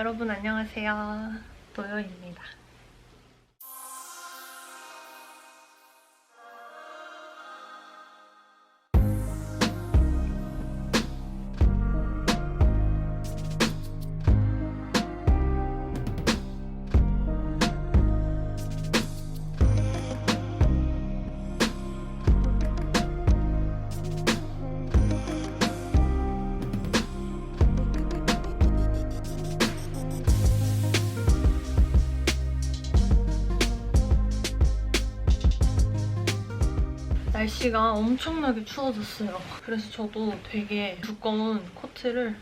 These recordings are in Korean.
여러분 안녕하세요. 도요입니다. 날씨가 엄청나게 추워졌어요. 그래서 저도 되게 두꺼운 코트를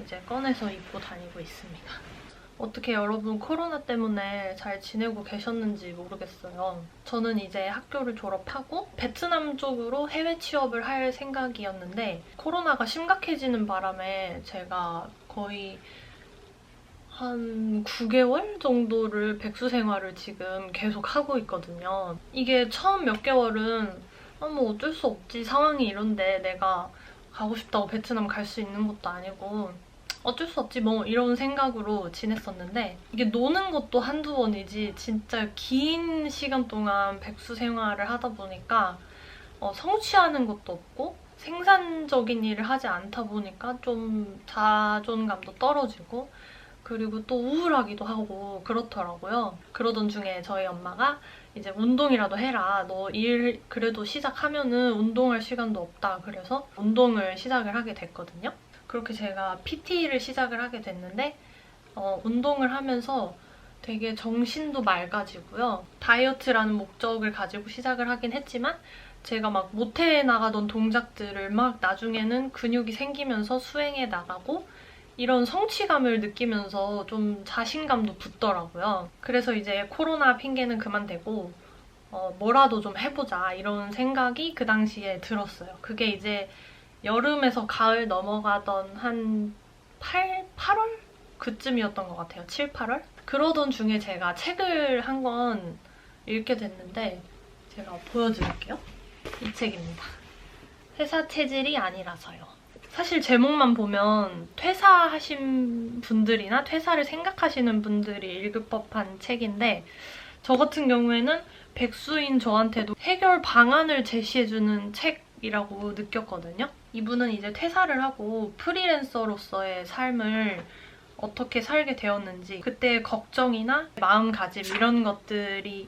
이제 꺼내서 입고 다니고 있습니다. 어떻게 여러분 코로나 때문에 잘 지내고 계셨는지 모르겠어요. 저는 이제 학교를 졸업하고 베트남 쪽으로 해외 취업을 할 생각이었는데 코로나가 심각해지는 바람에 제가 거의 한 9개월 정도를 백수 생활을 지금 계속 하고 있거든요. 이게 처음 몇 개월은 아, 뭐 어쩔 수 없지 상황이 이런데 내가 가고 싶다고 베트남 갈 수 있는 것도 아니고 어쩔 수 없지 뭐 이런 생각으로 지냈었는데 이게 노는 것도 한두 번이지 진짜 긴 시간 동안 백수 생활을 하다 보니까 어, 성취하는 것도 없고 생산적인 일을 하지 않다 보니까 좀 자존감도 떨어지고 그리고 또 우울하기도 하고 그렇더라고요. 그러던 중에 저희 엄마가 이제 운동이라도 해라. 너 일 그래도 시작하면은 운동할 시간도 없다. 그래서 운동을 시작을 하게 됐거든요. 그렇게 제가 PT를 시작을 하게 됐는데 어, 운동을 하면서 되게 정신도 맑아지고요. 다이어트라는 목적을 가지고 시작을 하긴 했지만 제가 막 못해 나가던 동작들을 막 나중에는 근육이 생기면서 수행해 나가고 이런 성취감을 느끼면서 좀 자신감도 붙더라고요. 그래서 이제 코로나 핑계는 그만대고 어, 뭐라도 좀 해보자 이런 생각이 그 당시에 들었어요. 그게 이제 여름에서 가을 넘어가던 한 8, 8월? 그쯤이었던 것 같아요. 7, 8월? 그러던 중에 제가 책을 한 권 읽게 됐는데 제가 보여드릴게요. 이 책입니다. 회사 체질이 아니라서요. 사실 제목만 보면 퇴사하신 분들이나 퇴사를 생각하시는 분들이 읽을 법한 책인데 저 같은 경우에는 백수인 저한테도 해결 방안을 제시해주는 책이라고 느꼈거든요. 이분은 이제 퇴사를 하고 프리랜서로서의 삶을 어떻게 살게 되었는지 그때의 걱정이나 마음가짐 이런 것들이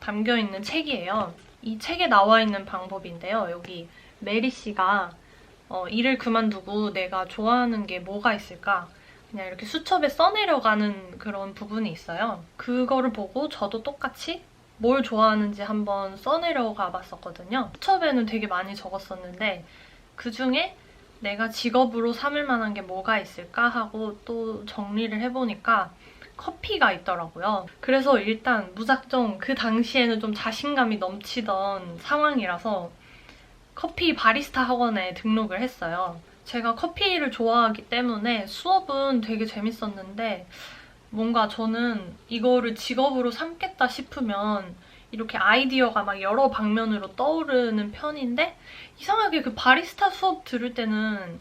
담겨 있는 책이에요. 이 책에 나와 있는 방법인데요. 여기 메리 씨가 어, 일을 그만두고 내가 좋아하는 게 뭐가 있을까? 그냥 이렇게 수첩에 써내려가는 그런 부분이 있어요. 그거를 보고 저도 똑같이 뭘 좋아하는지 한번 써내려가 봤었거든요. 수첩에는 되게 많이 적었었는데 그 중에 내가 직업으로 삼을 만한 게 뭐가 있을까 하고 또 정리를 해보니까 커피가 있더라고요. 그래서 일단 무작정 그 당시에는 좀 자신감이 넘치던 상황이라서 커피 바리스타 학원에 등록을 했어요. 제가 커피를 좋아하기 때문에 수업은 되게 재밌었는데 뭔가 저는 이거를 직업으로 삼겠다 싶으면 이렇게 아이디어가 막 여러 방면으로 떠오르는 편인데 이상하게 그 바리스타 수업 들을 때는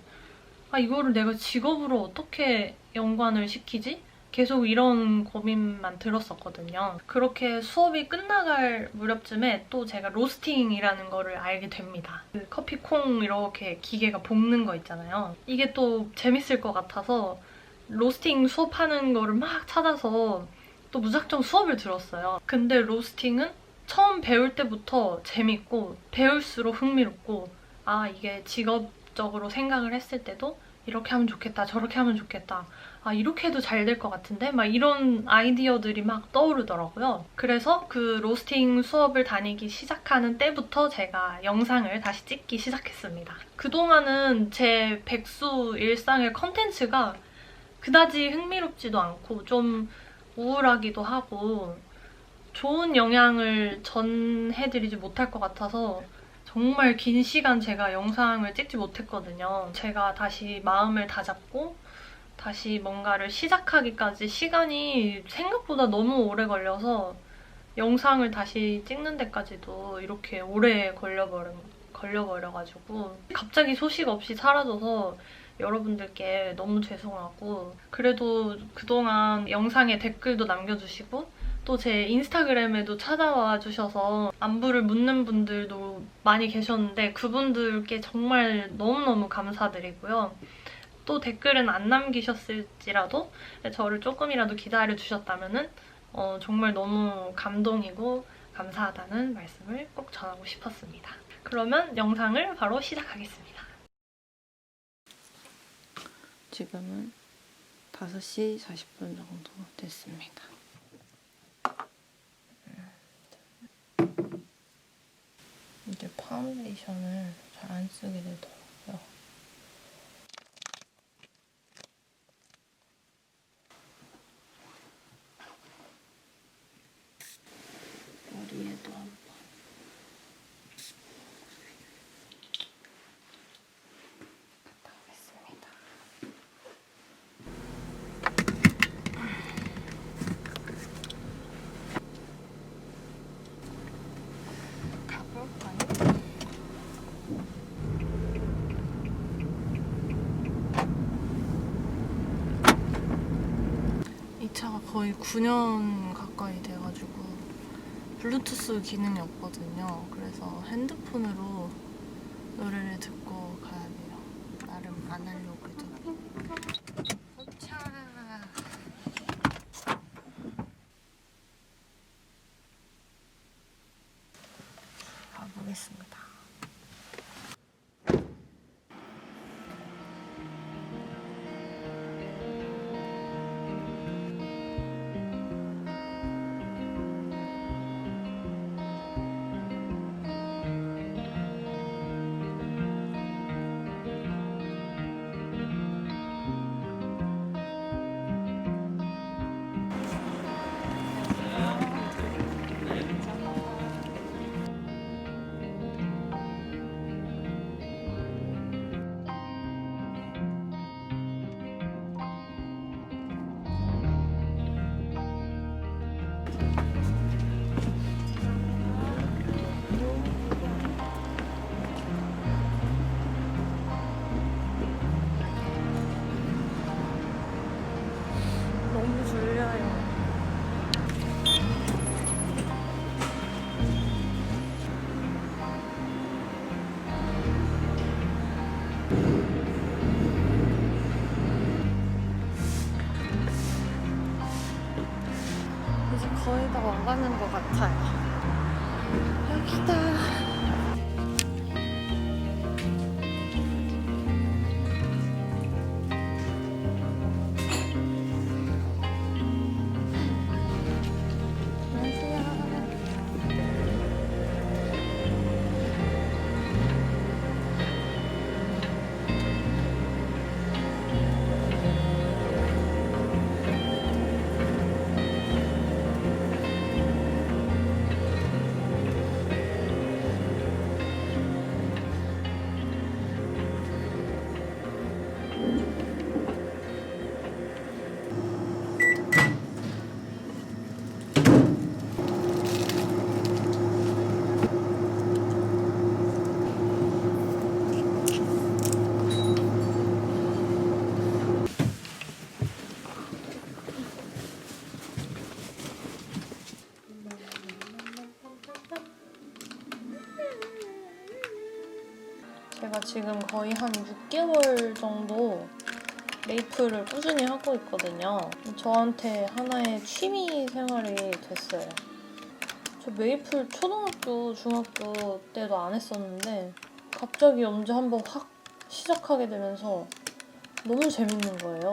아 이거를 내가 직업으로 어떻게 연관을 시키지? 계속 이런 고민만 들었었거든요. 그렇게 수업이 끝나갈 무렵쯤에 또 제가 로스팅이라는 거를 알게 됩니다. 그 커피 콩 이렇게 기계가 볶는 거 있잖아요. 이게 또 재밌을 것 같아서 로스팅 수업하는 거를 막 찾아서 또 무작정 수업을 들었어요. 근데 로스팅은 처음 배울 때부터 재밌고 배울수록 흥미롭고 아 이게 직업적으로 생각을 했을 때도 이렇게 하면 좋겠다 저렇게 하면 좋겠다 아 이렇게 해도 잘 될 것 같은데 막 이런 아이디어들이 막 떠오르더라고요. 그래서 그 로스팅 수업을 다니기 시작하는 때부터 제가 영상을 다시 찍기 시작했습니다. 그동안은 제 백수 일상의 컨텐츠가 그다지 흥미롭지도 않고 좀 우울하기도 하고 좋은 영향을 전해드리지 못할 것 같아서 정말 긴 시간 제가 영상을 찍지 못했거든요. 제가 다시 마음을 다잡고 다시 뭔가를 시작하기까지 시간이 생각보다 너무 오래 걸려서 영상을 다시 찍는 데까지도 이렇게 오래 걸려버린, 걸려버려가지고 갑자기 소식 없이 사라져서 여러분들께 너무 죄송하고 그래도 그동안 영상에 댓글도 남겨주시고 또 제 인스타그램에도 찾아와 주셔서 안부를 묻는 분들도 많이 계셨는데 그분들께 정말 너무너무 감사드리고요. 또 댓글은 안 남기셨을지라도 저를 조금이라도 기다려 주셨다면은 어, 정말 너무 감동이고 감사하다는 말씀을 꼭 전하고 싶었습니다. 그러면 영상을 바로 시작하겠습니다. 지금은 5시 40분 정도 됐습니다. 이제 파운데이션을 잘 안 쓰게 되더라고요. 머리에도 한번. 갔다 오겠습니다. 가볼까요? 이 차가 거의 9년 가까이 돼가지고 블루투스 기능이 없거든요. 그래서 핸드폰으로 와가는 것 같아요. 여기다. 지금 거의 한 6개월 정도 메이플을 꾸준히 하고 있거든요. 저한테 하나의 취미 생활이 됐어요. 저 메이플 초등학교, 중학교 때도 안 했었는데 갑자기 언제 한번 확 시작하게 되면서 너무 재밌는 거예요.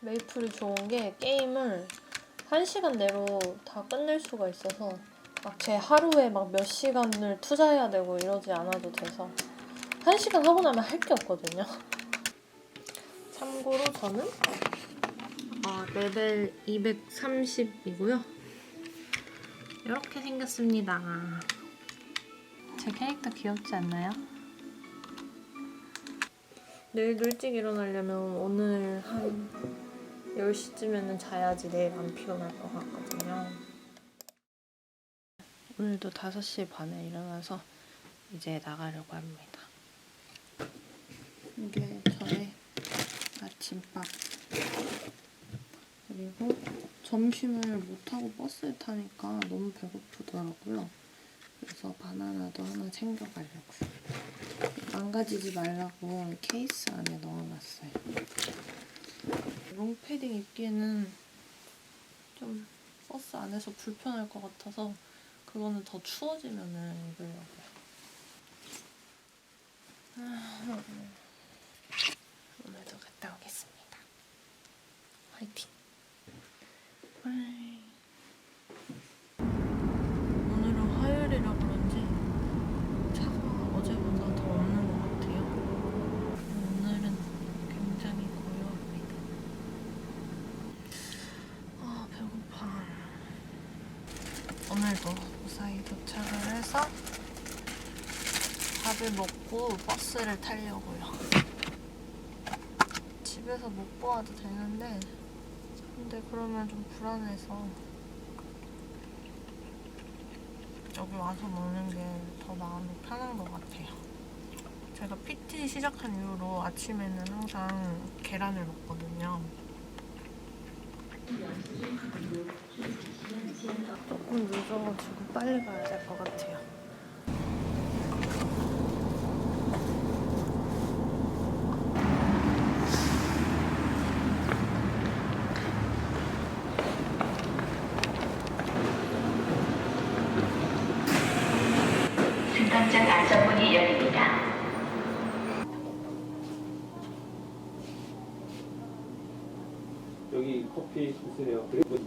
메이플이 좋은 게 게임을 1시간 내로 다 끝낼 수가 있어서 막 제 하루에 막 몇 시간을 투자해야 되고 이러지 않아도 돼서 한 시간 하고 나면 할 게 없거든요. 참고로 저는 어, 레벨 230이고요. 이렇게 생겼습니다. 제 캐릭터 귀엽지 않나요? 내일도 일찍 일어나려면 오늘 한 10시쯤에는 자야지 내일 안 피곤할 것 같거든요. 오늘도 5시 반에 일어나서 이제 나가려고 합니다. 이게 저의 아침밥. 그리고 점심을 못하고 버스를 타니까 너무 배고프더라고요. 그래서 바나나도 하나 챙겨가려고요. 망가지지 말라고 케이스 안에 넣어놨어요. 롱패딩 입기에는 좀 버스 안에서 불편할 것 같아서 그거는 더 추워지면은 입으려고요. 아, 오늘도 갔다 오겠습니다. 화이팅! 화이. 오늘은 화요일이라 그런지 차가 어제보다 더 없는 것 같아요. 오늘은 굉장히 고요합니다. 아 배고파. 오늘도 무사히 도착을 해서 밥을 먹고 버스를 타려고요. 집에서 먹고 와도 되는데 근데 그러면 좀 불안해서 여기 와서 먹는 게 더 마음이 편한 것 같아요. 제가 PT 시작한 이후로 아침에는 항상 계란을 먹거든요. 조금 늦어가지고 빨리 가야 될 것 같아요. 승강장 안전문이 열립니다. 여기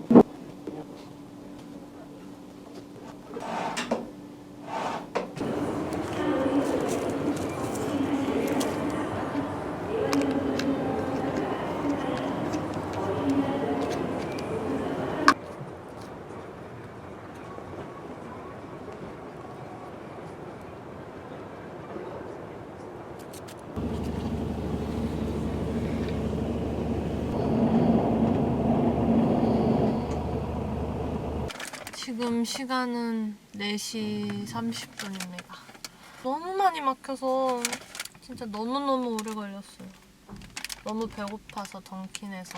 지금 시간은 4시 30분입니다. 너무 많이 막혀서 진짜 너무너무 오래 걸렸어요. 너무 배고파서 던킨에서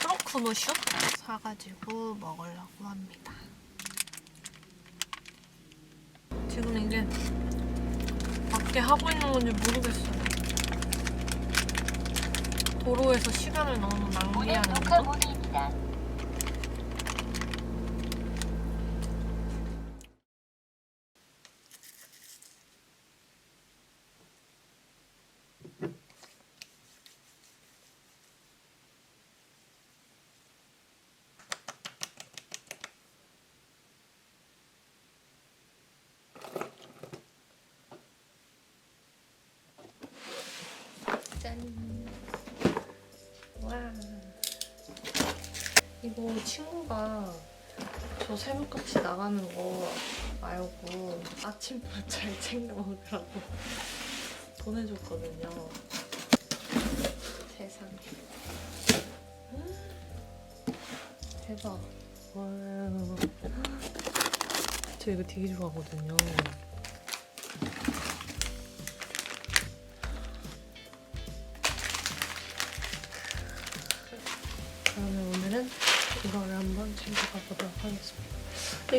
크로크노 슈 사가지고 먹으려고 합니다. 지금 이게 밖에 하고 있는 건지 모르겠어요. 도로에서 시간을 너무 낭비하는 거? 와. 이거 친구가 저 새벽같이 나가는 거 말고 아침밥 잘 챙겨 먹으라고 보내줬거든요. 세상에. 대박. 와. 저 이거 되게 좋아하거든요.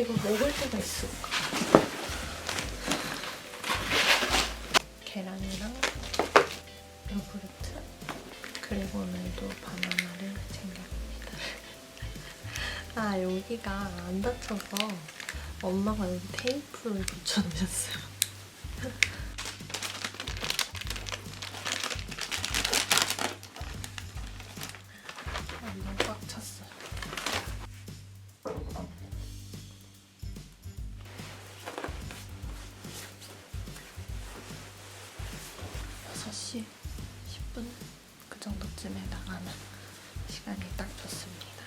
이거 먹을 때가 있을까? 계란이랑 요구르트 그리고 오늘도 바나나를 챙겨갑니다. 아 여기가 안 닫혀서 엄마가 여기 테이프를 붙여놓으셨어요. 10분 그 정도쯤에 나가면 시간이 딱 좋습니다.